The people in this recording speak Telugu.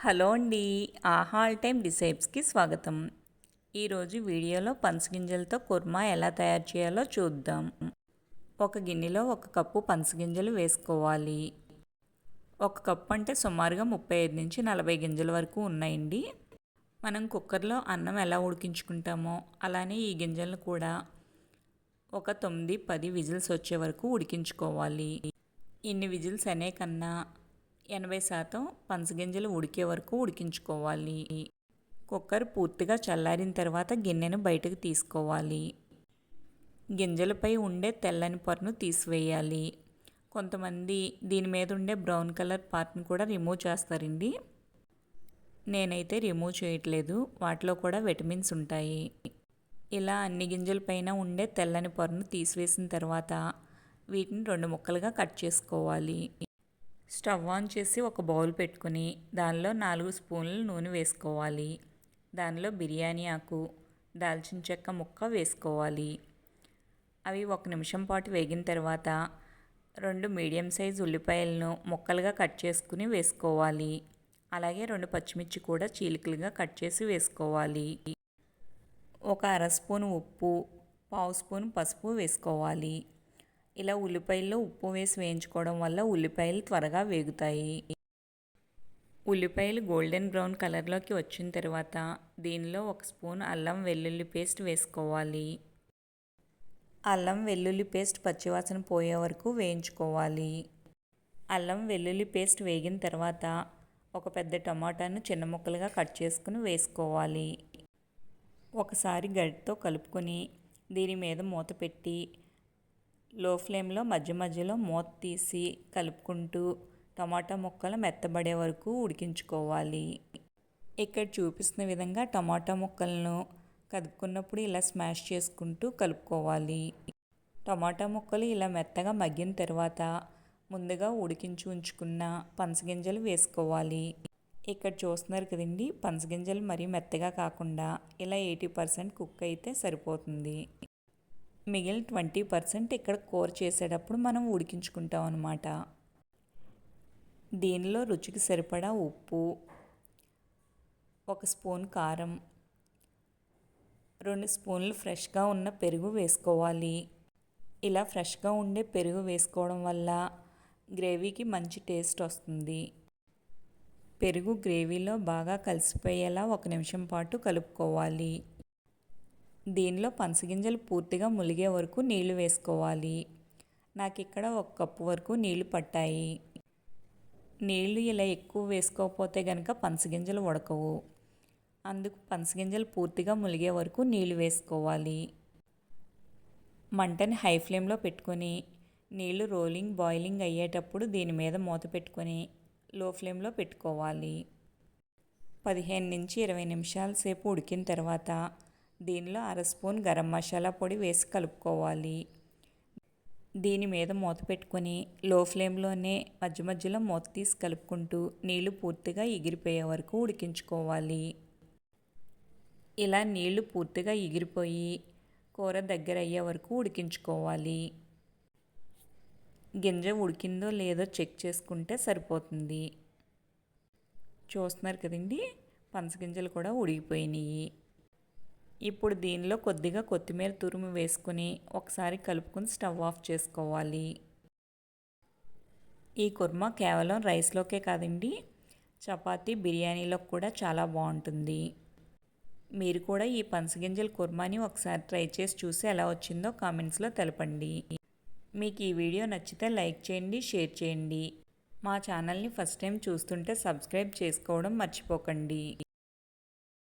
హలో అండి. ఆహాల్ టైమ్ డిసైప్స్కి స్వాగతం. ఈరోజు వీడియోలో పనసగింజలతో కుర్మా ఎలా తయారు చేయాలో చూద్దాం. ఒక గిన్నెలో ఒక కప్పు పనసగింజలు వేసుకోవాలి. ఒక కప్పు అంటే సుమారుగా ముప్పై ఐదు నుంచి నలభై గింజల వరకు ఉన్నాయండి. మనం కుక్కర్లో అన్నం ఎలా ఉడికించుకుంటామో అలానే ఈ గింజలను కూడా ఒక తొమ్మిది పది విజిల్స్ వచ్చే వరకు ఉడికించుకోవాలి. ఇన్ని విజిల్స్ అనే కన్నా ఎనభై శాతం పనసగింజలు ఉడికే వరకు ఉడికించుకోవాలి. కుక్కర్ పూర్తిగా చల్లారిన తర్వాత గిన్నెను బయటకు తీసుకోవాలి. గింజలపై ఉండే తెల్లని పొరను తీసివేయాలి. కొంతమంది దీని మీద ఉండే బ్రౌన్ కలర్ పార్ట్ని కూడా రిమూవ్ చేస్తారండి. నేనైతే రిమూవ్ చేయట్లేదు. వాటిలో కూడా విటమిన్స్ ఉంటాయి. ఇలా అన్ని గింజల పైన ఉండే తెల్లని పొరను తీసివేసిన తర్వాత వీటిని రెండు ముక్కలుగా కట్ చేసుకోవాలి. స్టవ్ ఆన్ చేసి ఒక బౌల్ పెట్టుకుని దానిలో నాలుగు స్పూన్లు నూనె వేసుకోవాలి. దానిలో బిర్యానీ ఆకు దాల్చిన చెక్క ముక్క వేసుకోవాలి. అవి ఒక నిమిషం పాటు వేగిన తర్వాత రెండు మీడియం సైజ్ ఉల్లిపాయలను ముక్కలుగా కట్ చేసుకుని వేసుకోవాలి. అలాగే రెండు పచ్చిమిర్చి కూడా చీలికలుగా కట్ చేసి వేసుకోవాలి. ఒక అర స్పూన్ ఉప్పు పావు స్పూన్ పసుపు వేసుకోవాలి. ఇలా ఉల్లిపాయల్లో ఉప్పు వేసి వేయించుకోవడం వల్ల ఉల్లిపాయలు త్వరగా వేగుతాయి. ఉల్లిపాయలు గోల్డెన్ బ్రౌన్ కలర్లోకి వచ్చిన తర్వాత దీనిలో ఒక స్పూన్ అల్లం వెల్లుల్లి పేస్ట్ వేసుకోవాలి. అల్లం వెల్లుల్లి పేస్ట్ పచ్చివాసన పోయే వరకు వేయించుకోవాలి. అల్లం వెల్లుల్లి పేస్ట్ వేగిన తర్వాత ఒక పెద్ద టమాటాను చిన్న ముక్కలుగా కట్ చేసుకుని వేసుకోవాలి. ఒకసారి గడితో కలుపుకొని దీని మీద మూత పెట్టి లో ఫ్లేమ్లో మధ్య మధ్యలో మూత తీసి కలుపుకుంటూ టమాటా ముక్కలు మెత్తబడే వరకు ఉడికించుకోవాలి. ఇక్కడ చూపిస్తున్న విధంగా టమాటా ముక్కలను కదుపుకున్నప్పుడు ఇలా స్మాష్ చేసుకుంటూ కలుపుకోవాలి. టమాటా ముక్కలు ఇలా మెత్తగా మగ్గిన తర్వాత ముందుగా ఉడికించి ఉంచుకున్న పనసగింజలు వేసుకోవాలి. ఇక్కడ చూస్తున్నారు కదండి పనసగింజలు మరీ మెత్తగా కాకుండా ఇలా ఎయిటీ పర్సెంట్ కుక్ అయితే సరిపోతుంది. మిగిలిన ట్వంటీ పర్సెంట్ ఇక్కడ కూర చేసేటప్పుడు మనం ఉడికించుకుంటాం అనమాట దీనిలో రుచికి సరిపడా ఉప్పు ఒక స్పూన్ కారం రెండు స్పూన్లు ఫ్రెష్గా ఉన్న పెరుగు వేసుకోవాలి. ఇలా ఫ్రెష్గా ఉండే పెరుగు వేసుకోవడం వల్ల గ్రేవీకి మంచి టేస్ట్ వస్తుంది. పెరుగు గ్రేవీలో బాగా కలిసిపోయేలా ఒక నిమిషం పాటు కలుపుకోవాలి. దీనిలో పనసగింజలు పూర్తిగా ములిగే వరకు నీళ్ళు వేసుకోవాలి. నాకు ఇక్కడ ఒక కప్పు వరకు నీళ్ళు పట్టాయి. నీళ్ళు ఇలా ఎక్కువ వేసుకోకపోతే కనుక పనసగింజలు ఉడకవు. అందుకు పనసగింజలు పూర్తిగా ములిగే వరకు నీళ్ళు వేసుకోవాలి. మంటని హై ఫ్లేమ్లో పెట్టుకొని నీళ్ళు రోలింగ్ బాయిలింగ్ అయ్యేటప్పుడు దీని మీద మూత పెట్టుకొని లో ఫ్లేమ్లో పెట్టుకోవాలి. పదిహేను నుంచి ఇరవై నిమిషాల సేపు ఉడికిన తర్వాత దీనిలో అర స్పూన్ గరం మసాలా పొడి వేసి కలుపుకోవాలి. దీని మీద మూత పెట్టుకొని లో ఫ్లేమ్లోనే మధ్య మధ్యలో మూత తీసి కలుపుకుంటూ నీళ్ళు పూర్తిగా ఎగిరిపోయే వరకు ఉడికించుకోవాలి. ఇలా నీళ్ళు పూర్తిగా ఎగిరిపోయి కూర దగ్గర అయ్యే వరకు ఉడికించుకోవాలి. గింజ ఉడికిందో లేదో చెక్ చేసుకుంటే సరిపోతుంది. చూస్తున్నారు కదండి? పనసగింజలు కూడా ఉడికిపోయినాయి. ఇప్పుడు దీనిలో కొద్దిగా కొత్తిమీర తురుము వేసుకుని ఒకసారి కలుపుకొని స్టవ్ ఆఫ్ చేసుకోవాలి. ఈ కుర్మా కేవలం రైస్లోకే కాదండి చపాతీ బిర్యానీలో కూడా చాలా బాగుంటుంది. మీరు కూడా ఈ పనసగింజల కుర్మాని ఒకసారి ట్రై చేసి చూసి ఎలా వచ్చిందో కామెంట్స్లో తెలపండి. మీకు ఈ వీడియో నచ్చితే లైక్ చేయండి షేర్ చేయండి. మా ఛానల్ని ఫస్ట్ టైం చూస్తుంటే సబ్స్క్రైబ్ చేసుకోవడం మర్చిపోకండి.